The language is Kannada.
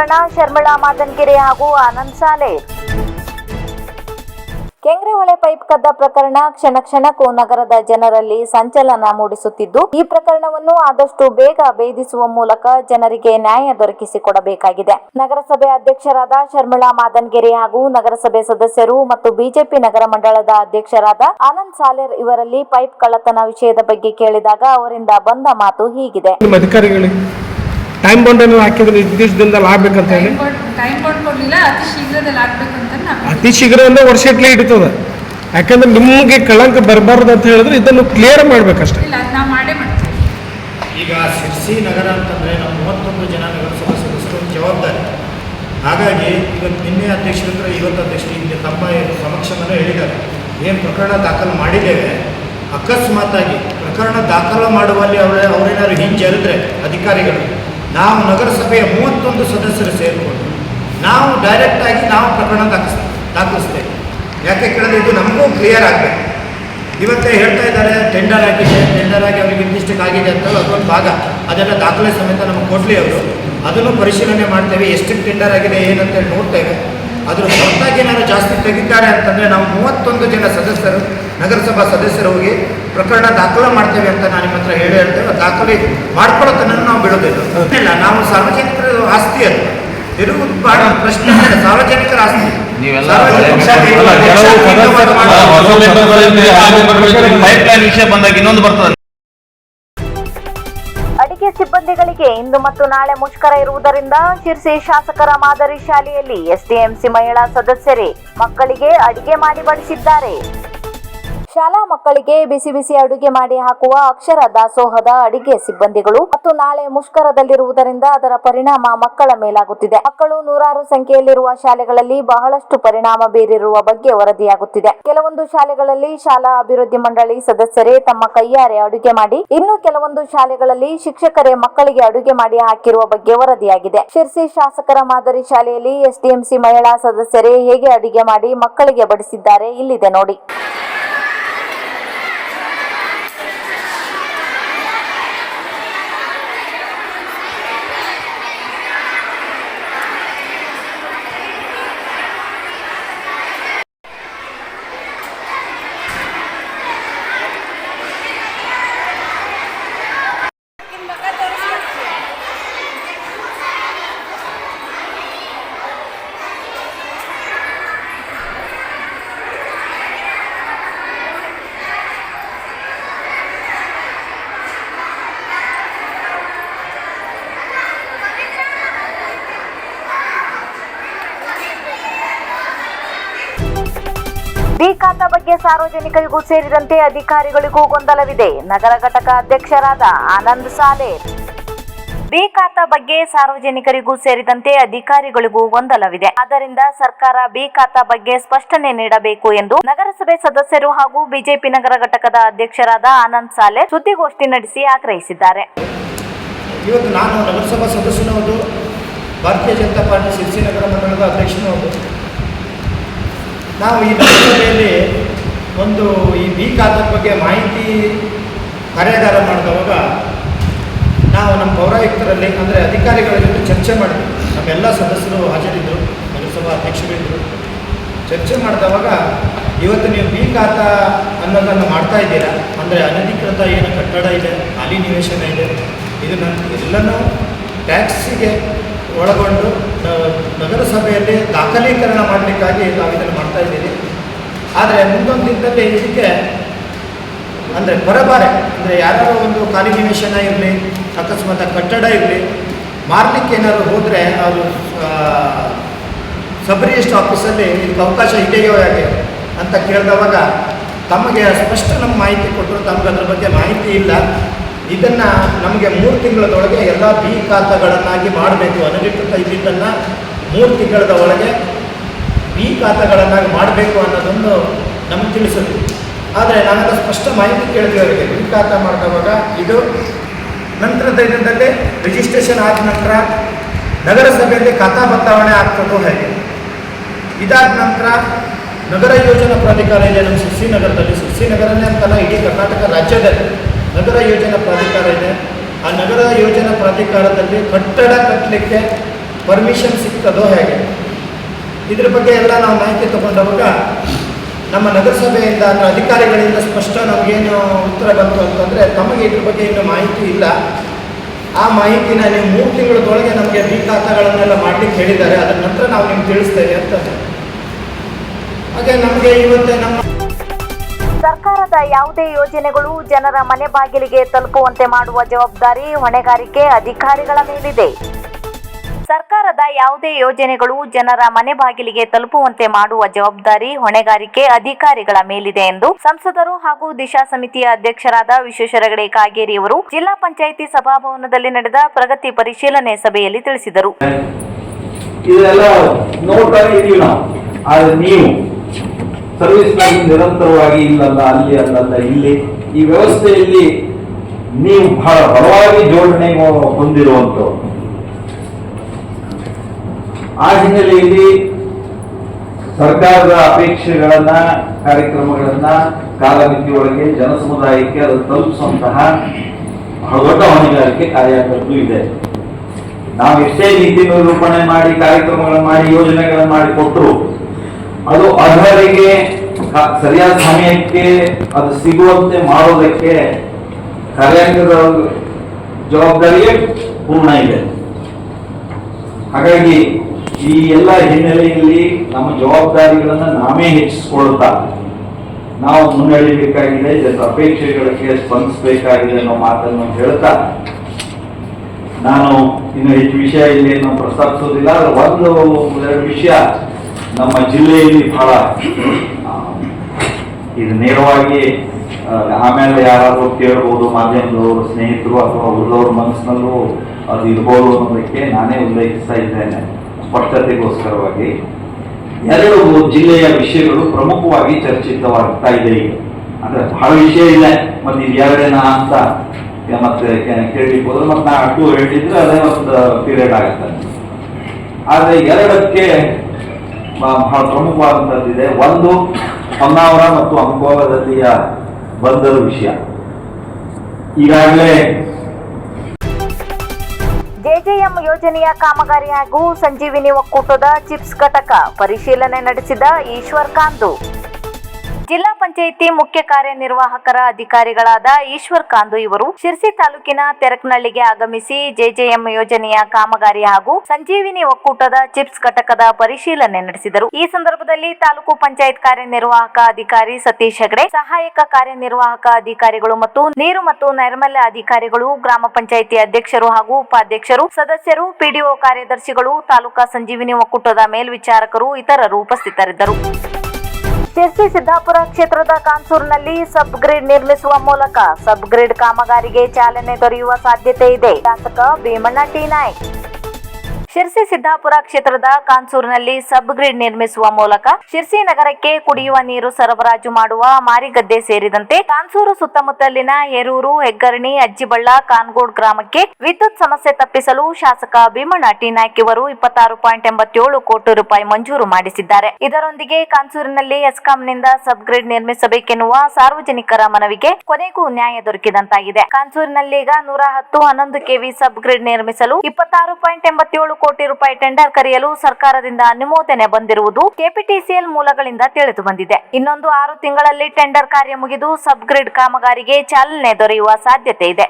ಪ್ರಕರಣ ಶರ್ಮಿಳಾ ಮಾದನ್ಗೆರೆ ಹಾಗೂ ಆನಂದ್ ಸಾಲೆ ಕೆಂಗ್ರೆಹೊಳೆ ಪೈಪ್ ಕದ್ದ ಪ್ರಕರಣ ಕ್ಷಣ ಕ್ಷಣಕ್ಕೂ ನಗರದ ಜನರಲ್ಲಿ ಸಂಚಲನ ಮೂಡಿಸುತ್ತಿದ್ದು, ಈ ಪ್ರಕರಣವನ್ನು ಆದಷ್ಟು ಬೇಗ ಭೇದಿಸುವ ಮೂಲಕ ಜನರಿಗೆ ನ್ಯಾಯ ದೊರಕಿಸಿಕೊಡಬೇಕಾಗಿದೆ. ನಗರಸಭೆ ಅಧ್ಯಕ್ಷರಾದ ಶರ್ಮಿಳಾ ಮಾದನ್ಗೆರೆ ಹಾಗೂ ನಗರಸಭೆ ಸದಸ್ಯರು ಮತ್ತು ಬಿಜೆಪಿ ನಗರ ಮಂಡಳದ ಅಧ್ಯಕ್ಷರಾದ ಆನಂದ್ ಸಾಲೇರ್ ಇವರಲ್ಲಿ ಪೈಪ್ ಕಳ್ಳತನ ವಿಷಯದ ಬಗ್ಗೆ ಕೇಳಿದಾಗ ಅವರಿಂದ ಬಂದ ಮಾತು ಹೀಗಿದೆ. ನಿಮ್ಮ ಬೌಂಡ್ ಏನಾದ್ರು ಹಾಕಿದ್ರೆ ಇಷ್ಟು ದಿವಸದಿಂದ ಆಗ್ಬೇಕಂತ ಹೇಳಿ? ಟೈಮ್ ಬಾಂಡ್ ಟೈಮ್ ಕೊಡಲಿಲ್ಲ ಅತಿ ಶೀಘ್ರದಲ್ಲಿ ಆಗ್ಬೇಕಂತ ನಾವು ಅತಿ ಶೀಘ್ರ ಅಂದ್ರೆ ವರ್ಷ ಇಟ್ಲೇ ಯಾಕಂದ್ರೆ ನಿಮಗೆ ಕಳಂಕ ಬರಬಾರ್ದು ಅಂತ ಹೇಳಿದ್ರೆ ಇದನ್ನು ಕ್ಲಿಯರ್ ಮಾಡ್ಬೇಕಷ್ಟೇ. ಇಲ್ಲ ಅದು ನಾವು ಮಾಡೇ ಮಾಡ್ತೀವಿ. ಈಗ ಸಿರ್ಸಿ ನಗರ ಅಂತಂದರೆ ನಮ್ಮ ಮೂವತ್ತೊಂದು ಜನ ನಗರಸಭಾ ಸದಸ್ಯರು ಜವಾಬ್ದಾರಿ. ಹಾಗಾಗಿ ಇವತ್ತು ನಿನ್ನೆ ಅಧ್ಯಕ್ಷರಿಂದ ಇವತ್ತು ಅಧ್ಯಕ್ಷರು ಇಲ್ಲಿ ತಮ್ಮ ಸಮಕ್ಷಮನ ಹೇಳಿದ್ದಾರೆ. ಏನು ಪ್ರಕರಣ ದಾಖಲು ಮಾಡಿದ್ದೇವೆ. ಅಕಸ್ಮಾತಾಗಿ ಪ್ರಕರಣ ದಾಖಲು ಮಾಡುವಲ್ಲಿ ಅವರ ಅವರೇನಾದ್ರು ಹಿಂಜರಿದ್ರೆ ಅಧಿಕಾರಿಗಳು ನಾವು ನಗರಸಭೆಯ ಮೂವತ್ತೊಂದು ಸದಸ್ಯರು ಸೇರಿಕೊಂಡು ನಾವು ಡೈರೆಕ್ಟಾಗಿ ನಾವು ಪ್ರಕರಣ ದಾಖಲಿಸ್ ದಾಖಲಿಸ್ತೇವೆ. ಯಾಕೆ ಕೇಳಿದ್ರೆ ಇದು ನಮಗೂ ಕ್ಲಿಯರ್ ಆಗಬೇಕು. ಇವತ್ತೇ ಹೇಳ್ತಾ ಇದ್ದಾರೆ ಟೆಂಡರ್ ಆಗಿದೆ ಟೆಂಡರ್ ಆಗಿ ಅವರಿಗೆ ಇಂತಿಷ್ಟಕ್ಕೆ ಆಗಿದೆ ಅಂತ ಅದೊಂದು ಭಾಗ. ಅದೆಲ್ಲ ದಾಖಲೆ ಸಮೇತ ನಮಗೆ ಕೊಡಲಿ ಅವರು ಅದನ್ನು ಪರಿಶೀಲನೆ ಮಾಡ್ತೇವೆ, ಎಷ್ಟು ಟೆಂಡರ್ ಆಗಿದೆ, ಏನಂತೇಳಿ ನೋಡ್ತೇವೆ. ಅದ್ರ ಹೊರತಾಗಿ ಏನಾದ್ರು ಜಾಸ್ತಿ ತೆಗಿತಾರೆ ಅಂತಂದರೆ ನಾವು ಮೂವತ್ತೊಂದು ಜನ ಸದಸ್ಯರು, ನಗರಸಭಾ ಸದಸ್ಯರು ಹೋಗಿ ಪ್ರಕರಣ ದಾಖಲೆ ಮಾಡ್ತೇವೆ ಅಂತ ನಾನು ನಿಮ್ಮ ಹತ್ರ ಹೇಳಿ ಹೇಳ್ತೇವೆ ದಾಖಲೆ ಮಾಡ್ಕೊಳ್ಳೋ ಬಿಡೋದಿಲ್ಲ ಇಲ್ಲ ನಾವು ಸಾರ್ವಜನಿಕರ ಆಸ್ತಿ ಅದು. ತಿರುಗುದು ಬಾಡ ಪ್ರಶ್ನೆ ಇಲ್ಲ, ಸಾರ್ವಜನಿಕರ ಆಸ್ತಿ. ನೀವೆಲ್ಲ ವಿಷಯ ಬಂದಾಗ ಇನ್ನೊಂದು ಬರ್ತದೆ. ಅಡಿಗೆ ಸಿಬ್ಬಂದಿಗಳಿಗೆ ಇಂದು ಮತ್ತು ನಾಳೆ ಮುಷ್ಕರ ಇರುವುದರಿಂದ ಶಿರ್ಸಿ ಶಾಸಕರ ಮಾದರಿ ಶಾಲೆಯಲ್ಲಿ ಎಸ್ಡಿಎಂಸಿ ಮಹಿಳಾ ಸದಸ್ಯರೇ ಮಕ್ಕಳಿಗೆ ಅಡಿಗೆ ಮಾಡಿ ಬಡಿಸಿದ್ದಾರೆ. ಶಾಲಾ ಮಕ್ಕಳಿಗೆ ಬಿಸಿ ಬಿಸಿ ಅಡುಗೆ ಮಾಡಿ ಹಾಕುವ ಅಕ್ಷರ ದಾಸೋಹದ ಅಡಿಗೆ ಸಿಬ್ಬಂದಿಗಳು ಮತ್ತು ನಾಳೆ ಮುಷ್ಕರದಲ್ಲಿರುವುದರಿಂದ ಅದರ ಪರಿಣಾಮ ಮಕ್ಕಳ ಮೇಲಾಗುತ್ತಿದೆ. ಮಕ್ಕಳು ನೂರಾರು ಸಂಖ್ಯೆಯಲ್ಲಿರುವ ಶಾಲೆಗಳಲ್ಲಿ ಬಹಳಷ್ಟು ಪರಿಣಾಮ ಬೀರಿರುವ ಬಗ್ಗೆ ವರದಿಯಾಗುತ್ತಿದೆ. ಕೆಲವೊಂದು ಶಾಲೆಗಳಲ್ಲಿ ಶಾಲಾ ಅಭಿವೃದ್ಧಿ ಮಂಡಳಿ ಸದಸ್ಯರೇ ತಮ್ಮ ಕೈಯಾರೆ ಅಡುಗೆ ಮಾಡಿ, ಇನ್ನು ಕೆಲವೊಂದು ಶಾಲೆಗಳಲ್ಲಿ ಶಿಕ್ಷಕರೇ ಮಕ್ಕಳಿಗೆ ಅಡುಗೆ ಮಾಡಿ ಹಾಕಿರುವ ಬಗ್ಗೆ ವರದಿಯಾಗಿದೆ. ಶಿರ್ಸಿ ಶಾಸಕರ ಮಾದರಿ ಶಾಲೆಯಲ್ಲಿ ಎಸ್ಡಿಎಂಸಿ ಮಹಿಳಾ ಸದಸ್ಯರೇ ಹೇಗೆ ಅಡುಗೆ ಮಾಡಿ ಮಕ್ಕಳಿಗೆ ಬಡಿಸಿದ್ದಾರೆ ಇಲ್ಲಿದೆ ನೋಡಿ. ಖಾತಾ ಬಗ್ಗೆ ಸಾರ್ವಜನಿಕರಿಗೂ ಸೇರಿದಂತೆ ಅಧಿಕಾರಿಗಳಿಗೂ ಗೊಂದಲವಿದೆ. ನಗರ ಘಟಕ ಅಧ್ಯಕ್ಷರಾದ ಆನಂದ್ ಸಾಲೆ. ಬಿ ಬಗ್ಗೆ ಸಾರ್ವಜನಿಕರಿಗೂ ಸೇರಿದಂತೆ ಅಧಿಕಾರಿಗಳಿಗೂ ಗೊಂದಲವಿದೆ. ಆದ್ದರಿಂದ ಸರ್ಕಾರ ಬಿ ಖಾತಾ ಬಗ್ಗೆ ಸ್ಪಷ್ಟನೆ ನೀಡಬೇಕು ಎಂದು ನಗರಸಭೆ ಸದಸ್ಯರು ಹಾಗೂ ಬಿಜೆಪಿ ನಗರ ಘಟಕದ ಅಧ್ಯಕ್ಷರಾದ ಆನಂದ್ ಸಾಲೆ ಸುದ್ದಿಗೋಷ್ಠಿ ನಡೆಸಿ ಆಗ್ರಹಿಸಿದ್ದಾರೆ. ಇವತ್ತು ನಾನು ನಗರಸಭಾ ಸದಸ್ಯನೂ ಹೌದು ಭಾರತೀಯ ಜನತಾ ಪಾರ್ಟಿ ಸಿರಿಸಿ ನಗರ ಮಂಡಳದ ಅಧ್ಯಕ್ಷನೂ ಹೌದು ನಾವು ಈ ನಗರದಲ್ಲಿ ಒಂದು ಈ ಬಿ ಖಾತದ ಬಗ್ಗೆ ಮಾಹಿತಿ ಕಾರ್ಯಾಗಾರ ಮಾಡಿದವಾಗ ನಾವು ನಮ್ಮ ಪೌರಾಯುಕ್ತರಲ್ಲಿ, ಅಂದರೆ ಅಧಿಕಾರಿಗಳ ಜೊತೆ ಚರ್ಚೆ ಮಾಡಿದ್ವಿ. ನಮ್ಮೆಲ್ಲ ಸದಸ್ಯರು ಹಾಜರಿದ್ದರು ನಗರಸಭಾ ಅಧ್ಯಕ್ಷರಿದ್ದರು. ಚರ್ಚೆ ಮಾಡಿದವಾಗ ಇವತ್ತು ನೀವು ಬಿ ಖಾತಾ ಅನ್ನೋದನ್ನು ಮಾಡ್ತಾ ಇದ್ದೀರಾ? ಅಂದರೆ ಅನಧಿಕೃತ ಏನು ಕಟ್ಟಡ ಇದೆ, ಖಾಲಿ ನಿವೇಶನ ಇದೆ. ಇದನ್ನು ಎಲ್ಲನೂ ಟ್ಯಾಕ್ಸಿಗೆ ಒಳಗೊಂಡು ನಗರಸಭೆಯಲ್ಲಿ ದಾಖಲೀಕರಣ ಮಾಡಲಿಕ್ಕಾಗಿ ನಾವು ಇದನ್ನು ಮಾಡ್ತಾ ಇದ್ದೀವಿ. ಆದರೆ ಮುಂದೊಂದು ದಿನದಲ್ಲಿ ಇದಕ್ಕೆ, ಅಂದರೆ ಬರಬಾರೆ ಅಂದರೆ ಯಾರೋ ಒಂದು ಖಾಲಿ ಇರಲಿ, ಅಕಸ್ಮಾತ್ ಕಟ್ಟಡ ಇರಲಿ, ಮಾರಲಿಕ್ಕೆ ಏನಾದರೂ ಹೋದರೆ ಅವರು ಸಬ್ ರಿಜಿಸ್ಟರ್ ಆಫೀಸಲ್ಲಿ ಇದಕ್ಕೆ ಅವಕಾಶ ಇದೆಯೋ ಹೇಗೆ ಅಂತ ಕೇಳಿದವಾಗ ತಮಗೆ ಸ್ಪಷ್ಟ ನಮ್ಮ ಮಾಹಿತಿ ಕೊಟ್ಟರು. ತಮಗೆ ಅದ್ರ ಬಗ್ಗೆ ಮಾಹಿತಿ ಇಲ್ಲ. ಇದನ್ನು ನಮಗೆ ಮೂರು ತಿಂಗಳದೊಳಗೆ ಎಲ್ಲ ಬಿ ಖಾತಗಳನ್ನಾಗಿ ಮಾಡಬೇಕು. ಅನಧಿಕೃತ ಇದ್ದಿದ್ದನ್ನು ಮೂರು ತಿಂಗಳದ ಒಳಗೆ ಬಿ ಖಾತಗಳನ್ನಾಗಿ ಮಾಡಬೇಕು ಅನ್ನೋದೊಂದು ನಮ್ಗೆ ತಿಳಿಸುತ್ತೆ. ಆದರೆ ನಾವೆಲ್ಲ ಸ್ಪಷ್ಟ ಮಾಹಿತಿ ಕೇಳ್ತೀವಿ ಅವರಿಗೆ. ಬಿ ಖಾತ ಮಾಡಿದವಾಗ ಇದು ನಂತರದ ದಿನದಲ್ಲಿ ರಿಜಿಸ್ಟ್ರೇಷನ್ ಆದ ನಂತರ ನಗರಸಭೆಯಲ್ಲಿ ಖಾತಾ ಬದಲಾವಣೆ ಆಗ್ತದೋ ಹೇಗೆ? ಇದಾದ ನಂತರ ನಗರ ಯೋಜನಾ ಪ್ರಾಧಿಕಾರ ಇದೆ ನಮ್ಮ ಶಿರ್ಸಿ ನಗರದಲ್ಲಿ. ಶಿರ್ಸಿ ನಗರನೇ ಅಂತಲ್ಲ, ಇಡೀ ಕರ್ನಾಟಕ ರಾಜ್ಯದಲ್ಲಿ. ನಗರ ಯೋಜನಾ ಪ್ರಾಧಿಕಾರ ಇದೆ. ಆ ನಗರ ಯೋಜನಾ ಪ್ರಾಧಿಕಾರದಲ್ಲಿ ಕಟ್ಟಡ ಕಟ್ಟಲಿಕ್ಕೆ ಪರ್ಮಿಷನ್ ಸಿಗ್ತದೋ ಹೇಗೆ? ಇದ್ರ ಬಗ್ಗೆ ಎಲ್ಲ ನಾವು ಮಾಹಿತಿ ತಗೊಂಡವಾಗ ನಮ್ಮ ನಗರಸಭೆಯಿಂದ ಅಂದರೆ ಅಧಿಕಾರಿಗಳಿಂದ ಸ್ಪಷ್ಟ ನಮಗೇನು ಉತ್ತರ ಬಂತು ಅಂತಂದರೆ ತಮಗೆ ಇದ್ರ ಬಗ್ಗೆ ಇನ್ನೂ ಮಾಹಿತಿ ಇಲ್ಲ. ಆ ಮಾಹಿತಿನ ನೀವು ಮೂರು ತಿಂಗಳದೊಳಗೆ ನಮಗೆ ಬಿ ಖಾತಾಗಳನ್ನೆಲ್ಲ ಮಾಡಲಿಕ್ಕೆ ಹೇಳಿದ್ದಾರೆ. ಅದರ ನಂತರ ನಾವು ನಿಮ್ಗೆ ತಿಳಿಸ್ತೇವೆ ಅಂತ. ಹಾಗೆ ನಮಗೆ ಇವತ್ತೇ ನಮ್ಮ ಸರ್ಕಾರದ ಯಾವುದೇ ಯೋಜನೆಗಳು ಜನರ ಮನೆ ಬಾಗಿಲಿಗೆ ತಲುಪುವಂತೆ ಮಾಡುವ ಜವಾಬ್ದಾರಿ ಹೊಣೆಗಾರಿಕೆ ಅಧಿಕಾರಿಗಳ ಮೇಲಿದೆ. ಸರ್ಕಾರದ ಯಾವುದೇ ಯೋಜನೆಗಳು ಜನರ ಮನೆ ಬಾಗಿಲಿಗೆ ತಲುಪುವಂತೆ ಮಾಡುವ ಜವಾಬ್ದಾರಿ ಹೊಣೆಗಾರಿಕೆ ಅಧಿಕಾರಿಗಳ ಮೇಲಿದೆ ಎಂದು ಸಂಸದರು ಹಾಗೂ ದಿಶಾ ಸಮಿತಿಯ ಅಧ್ಯಕ್ಷರಾದ ವಿಶ್ವೇಶ್ವರ ಹೆಗಡೆ ಕಾಗೇರಿ ಅವರು ಜಿಲ್ಲಾ ಪಂಚಾಯಿತಿ ಸಭಾಭವನದಲ್ಲಿ ನಡೆದ ಪ್ರಗತಿ ಪರಿಶೀಲನೆ ಸಭೆಯಲ್ಲಿ ತಿಳಿಸಿದರು. ಸರ್ವಿಸ್ ನಿರಂತರವಾಗಿ ಇಲ್ಲಲ್ಲ, ಅಲ್ಲಿ ಅಲ್ಲಲ್ಲ, ಇಲ್ಲಿ. ಈ ವ್ಯವಸ್ಥೆಯಲ್ಲಿ ನೀವು ಬಹಳ ಬಲವಾಗಿ ಜೋಡಣೆ ಹೊಂದಿರುವಂಥವ್ರು. ಆ ಹಿನ್ನೆಲೆಯಲ್ಲಿ ಸರ್ಕಾರದ ಅಪೇಕ್ಷೆಗಳನ್ನ, ಕಾರ್ಯಕ್ರಮಗಳನ್ನ, ಕಾಲಮಿತಿಯೊಳಗೆ ಜನಸಮುದಾಯಕ್ಕೆ ಅದು ತಲುಪಿಸುವಂತಹ ಬಹಳ ದೊಡ್ಡ ಹೊಣೆಗಾರಿಕೆ ಕಾರ್ಯಕರ್ತರು ಇದೆ. ನಾವು ಎಷ್ಟೇ ನೀತಿ ನಿರೂಪಣೆ ಮಾಡಿ, ಕಾರ್ಯಕ್ರಮಗಳನ್ನು ಮಾಡಿ, ಯೋಜನೆಗಳನ್ನು ಮಾಡಿ ಕೊಟ್ಟರು ಅದು ಅರ್ಹರಿಗೆ ಸರಿಯಾದ ಸಮಯಕ್ಕೆ ಅದು ಸಿಗುವಂತೆ ಮಾಡೋದಕ್ಕೆ ಕಾರ್ಯಾಂಗದ ಜವಾಬ್ದಾರಿಯೇ ಪೂರ್ಣ ಇದೆ. ಹಾಗಾಗಿ ಈ ಎಲ್ಲ ಹಿನ್ನೆಲೆಯಲ್ಲಿ ನಮ್ಮ ಜವಾಬ್ದಾರಿಗಳನ್ನ ನಾವೇ ಹೆಚ್ಚಿಸ್ಕೊಳ್ತಾ ನಾವು ಮುನ್ನಡೆಯಬೇಕಾಗಿದೆ, ಜನರ ಅಪೇಕ್ಷೆಗಳಿಗೆ ಸ್ಪಂದಿಸಬೇಕಾಗಿದೆ ಅನ್ನೋ ಮಾತನ್ನು ಹೇಳ್ತಾ ನಾನು ಇನ್ನು ಹೆಚ್ಚು ವಿಷಯ ಇಲ್ಲಿ ಪ್ರಸ್ತಾಪಿಸೋದಿಲ್ಲ ಒಂದು, ಎರಡು ವಿಷಯ ನಮ್ಮ ಜಿಲ್ಲೆಯಲ್ಲಿ ಬಹಳ ಇದು ನೇರವಾಗಿ ಆಮೇಲೆ ಯಾರಾದರೂ ಕೇಳ್ಬೋದು, ಮಾಧ್ಯಮದವರು, ಸ್ನೇಹಿತರು ಅಥವಾ ಉಳ್ಳವ್ರ ಮನಸ್ಸಿನಲ್ಲೂ ಅದು ಇರ್ಬೋದು ಅನ್ನೋದಕ್ಕೆ ನಾನೇ ಉಲ್ಲೇಖಿಸ್ತಾ ಇದ್ದೇನೆ. ಸ್ಪಷ್ಟತೆಗೋಸ್ಕರವಾಗಿ. ಎರಡು ಜಿಲ್ಲೆಯ ವಿಷಯಗಳು ಪ್ರಮುಖವಾಗಿ ಚರ್ಚಿತವಾಗ್ತಾ ಇದೆ ಈಗ. ಅಂದ್ರೆ ಬಹಳ ವಿಷಯ ಇದೆ. ಮತ್ತೆ ಇದು ಎರಡೇನಾ ಅಂತ ಮತ್ತೆ ಕೇಳಲಿಕ್ಕೆ ಹೋದ್ರೆ ಮತ್ತೆ ನಾ ಅಟ್ಟು ಹೇಳಿದ್ರೆ ಅದೇ ಒಂದು ಪೀರಿಯಡ್ ಆಗುತ್ತೆ. ಆದ್ರೆ ಎರಡಕ್ಕೆ ಬಹಳ ಪ್ರಮುಖವಾದಂಥದ್ದಿದೆ. ಒಂದು ಹೊನ್ನಾವರ ಮತ್ತು ಅಂಕೋಲದಲ್ಲಿಯ ಬಂದರು ವಿಷಯ. ಈಗಾಗಲೇ ಜೆಜೆಎಂ ಯೋಜನೆಯ ಕಾಮಗಾರಿ ಹಾಗೂ ಸಂಜೀವಿನಿ ಒಕ್ಕೂಟದ ಚಿಪ್ಸ್ ಘಟಕ ಪರಿಶೀಲನೆ ನಡೆಸಿದ ಈಶ್ವರ್ ಕಾಂದು. ಜಿಲ್ಲಾ ಪಂಚಾಯಿತಿ ಮುಖ್ಯ ಕಾರ್ಯನಿರ್ವಾಹಕರ ಅಧಿಕಾರಿಗಳಾದ ಈಶ್ವರ್ ಕಾಂದು ಇವರು ಶಿರ್ಸಿ ತಾಲೂಕಿನ ತೆರಕ್ನಳ್ಳಿಗೆ ಆಗಮಿಸಿ ಜೆಜೆಎಂ ಯೋಜನೆಯ ಕಾಮಗಾರಿ ಹಾಗೂ ಸಂಜೀವಿನಿ ಒಕ್ಕೂಟದ ಚಿಪ್ಸ್ ಘಟಕದ ಪರಿಶೀಲನೆ ನಡೆಸಿದರು. ಈ ಸಂದರ್ಭದಲ್ಲಿ ತಾಲೂಕು ಪಂಚಾಯತ್ ಕಾರ್ಯನಿರ್ವಾಹಕ ಅಧಿಕಾರಿ ಸತೀಶ್ ಹೆಗಡೆ, ಸಹಾಯಕ ಕಾರ್ಯನಿರ್ವಾಹಕ ಅಧಿಕಾರಿಗಳು ಮತ್ತು ನೀರು ಮತ್ತು ನೈರ್ಮಲ್ಯ ಅಧಿಕಾರಿಗಳು, ಗ್ರಾಮ ಪಂಚಾಯಿತಿ ಅಧ್ಯಕ್ಷರು ಹಾಗೂ ಉಪಾಧ್ಯಕ್ಷರು, ಸದಸ್ಯರು, ಪಿಡಿಒ ಕಾರ್ಯದರ್ಶಿಗಳು, ತಾಲೂಕಾ ಸಂಜೀವಿನಿ ಒಕ್ಕೂಟದ ಮೇಲ್ವಿಚಾರಕರು ಇತರರು ಉಪಸ್ಥಿತರಿದ್ದರು. ಶಿರ್ಸಿ ಸಿದ್ದಾಪುರ ಕ್ಷೇತ್ರದ ಕಾನ್ಸೂರ್ನಲ್ಲಿ ಸಬ್ ಗ್ರಿಡ್ ನಿರ್ಮಿಸುವ ಮೂಲಕ ಸಬ್ ಗ್ರಿಡ್ ಕಾಮಗಾರಿಗೆ ಚಾಲನೆ ದೊರೆಯುವ ಸಾಧ್ಯತೆ ಇದೆ. ಶಾಸಕ ಭೀಮಣ್ಣ ಟಿ. ನಾಯ್ಕ್. ಶಿರ್ಸಿ ಸಿದ್ದಾಪುರ ಕ್ಷೇತ್ರದ ಕಾನ್ಸೂರ್ನಲ್ಲಿ ಸಬ್ ಗ್ರಿಡ್ ನಿರ್ಮಿಸುವ ಮೂಲಕ ಶಿರ್ಸಿ ನಗರಕ್ಕೆ ಕುಡಿಯುವ ನೀರು ಸರಬರಾಜು ಮಾಡುವ ಮಾರಿಗದ್ದೆ ಸೇರಿದಂತೆ ಕಾನ್ಸೂರು ಸುತ್ತಮುತ್ತಲಿನ ಹೇರೂರು ಹೆಗ್ಗರಣಿ, ಅಜ್ಜಿಬಳ್ಳ, ಕಾನ್ಗೋಡ್ ಗ್ರಾಮಕ್ಕೆ ವಿದ್ಯುತ್ ಸಮಸ್ಯೆ ತಪ್ಪಿಸಲು ಶಾಸಕ ಭೀಮಣ್ಣ ಟಿ ನಾಯ್ಕ್ ಇವರು ಇಪ್ಪತ್ತಾರು ಪಾಯಿಂಟ್ ಎಂಬತ್ತೇಳು ಕೋಟಿ ರೂಪಾಯಿ ಮಂಜೂರು ಮಾಡಿಸಿದ್ದಾರೆ. ಇದರೊಂದಿಗೆ ಕಾನ್ಸೂರಿನಲ್ಲಿ ಎಸ್ಕಾಂನಿಂದ ಸಬ್ ಗ್ರಿಡ್ ನಿರ್ಮಿಸಬೇಕೆನ್ನುವ ಸಾರ್ವಜನಿಕರ ಮನವಿಗೆ ಕೊನೆಗೂ ನ್ಯಾಯ ದೊರಕಿದಂತಾಗಿದೆ. ಕಾನ್ಸೂರಿನಲ್ಲೀಗ ನೂರ ಹತ್ತು ಹನ್ನೊಂದು ಕೆವಿ ಸಬ್ ಗ್ರಿಡ್ ನಿರ್ಮಿಸಲು ಇಪ್ಪತ್ತಾರು ಪಾಯಿಂಟ್ ಎಂಬತ್ತೇಳು ಕೋಟಿ ರೂಪಾಯಿ ಟೆಂಡರ್ ಕರೆಯಲು ಸರ್ಕಾರದಿಂದ ಅನುಮೋದನೆ ಬಂದಿರುವುದು ಕೆಪಿಟಿಸಿಎಲ್ ಮೂಲಗಳಿಂದ ತಿಳಿದು ಬಂದಿದೆ. ಇನ್ನೊಂದು ಆರು ತಿಂಗಳಲ್ಲಿ ಟೆಂಡರ್ ಕಾರ್ಯ ಮುಗಿದು ಸಬ್ ಗ್ರಿಡ್ ಕಾಮಗಾರಿಗೆ ಚಾಲನೆ ದೊರೆಯುವ ಸಾಧ್ಯತೆ ಇದೆ.